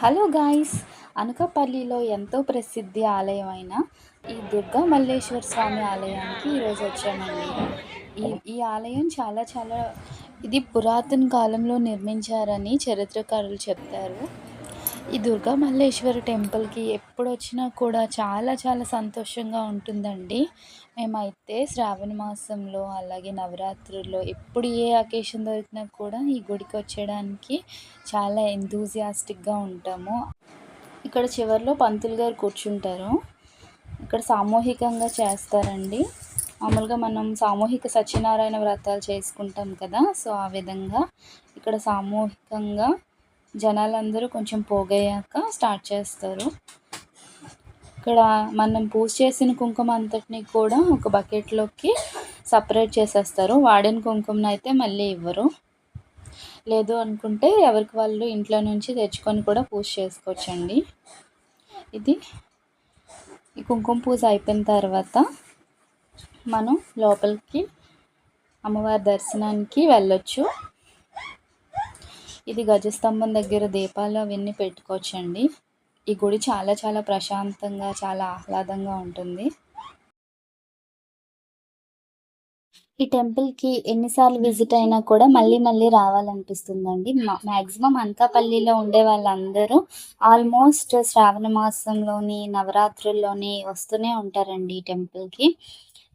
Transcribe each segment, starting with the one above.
Hello guys అనకాపల్లిలో ఎంతో ప్రసిద్ధి ఆలయం అయిన ఈ దుర్గా మల్లేశ్వర స్వామి ఆలయానికి ఈరోజు వచ్చామండి. ఈ ఈ ఆలయం చాలా చాలా ఇది పురాతన కాలంలో నిర్మించారని చరిత్రకారులు చెప్తారు. ఈ దుర్గా మల్లేశ్వర టెంపుల్కి ఎప్పుడు వచ్చినా కూడా చాలా చాలా సంతోషంగా ఉంటుందండి. మేమైతే శ్రావణ మాసంలో అలాగే నవరాత్రుల్లో ఎప్పుడు ఏ అకేషన్ దొరికినా కూడా ఈ గుడికి వచ్చేయడానికి చాలా ఎంతూజియాస్టిక్గా ఉంటాము. ఇక్కడ చివరిలో పంతులు గారు కూర్చుంటారు. ఇక్కడ సామూహికంగా చేస్తారండి. మామూలుగా మనం సామూహిక సత్యనారాయణ వ్రతాలు చేసుకుంటాం కదా సో ఆ విధంగా ఇక్కడ సామూహికంగా జనాలందరూ కొంచెం పోగయ్యాక స్టార్ట్ చేస్తారు. ఇక్కడ మనం పూజ చేసిన కుంకుమ అంతటిని కూడా ఒక బకెట్లోకి సపరేట్ చేసేస్తారు. వాడిన కుంకుమను అయితే మళ్ళీ ఇవ్వరు. లేదు అనుకుంటే ఎవరికి వాళ్ళు ఇంట్లో నుంచి తెచ్చుకొని కూడా పూజ చేసుకోవచ్చండి. ఇది ఈ కుంకుమ పూజ అయిపోయిన తర్వాత మనం లోపలికి అమ్మవారి దర్శనానికి వెళ్ళొచ్చు. ఇది గజస్తంభం దగ్గర దీపాలు అవన్నీ పెట్టుకోవచ్చండి. ఈ గుడి చాలా చాలా ప్రశాంతంగా చాలా ఆహ్లాదంగా ఉంటుంది. ఈ టెంపుల్కి ఎన్నిసార్లు విజిట్ అయినా కూడా మళ్ళీ మళ్ళీ రావాలనిపిస్తుందండి. మ్యాక్సిమం అనకాపల్లిలో ఉండే వాళ్ళందరూ ఆల్మోస్ట్ శ్రావణ మాసంలోని నవరాత్రుల్లోని వస్తూనే ఉంటారండి ఈ టెంపుల్కి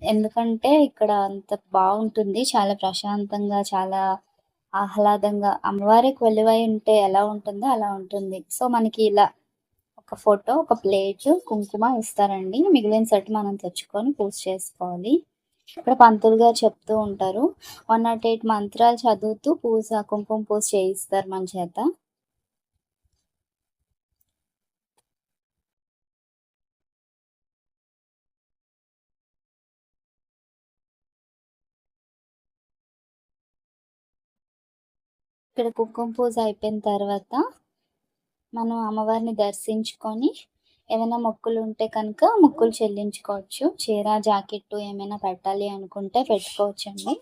ఎందుకంటే ఇక్కడ అంత బాగుంటుంది చాలా ప్రశాంతంగా చాలా ఆహ్లాదంగా అమ్మవారి కొలువై ఉంటే ఎలా ఉంటుందో అలా ఉంటుంది. సో మనకి ఇలా ఒక ఫోటో ఒక ప్లేట్ కుంకుమ ఇస్తారండి. మిగిలిన సెట్ మనం తెచ్చుకొని పూజ చేసుకోవాలి. ఇక్కడ పంతులు గారు చెప్తూ ఉంటారు వన్ నాట్ ఎయిట్ మంత్రాలు చదువుతూ పూజ కుంకుమ పూజ చేయిస్తారు మన చేత. ఇక్కడ కుంకుమ పూజ అయిపోయిన తర్వాత మనం అమ్మవారిని దర్శించుకొని ఏమైనా మొక్కులు ఉంటే కనుక మొక్కులు చెల్లించుకోవచ్చు. చీర జాకెట్ ఏమైనా పెట్టాలి అనుకుంటే పెట్టుకోవచ్చండి.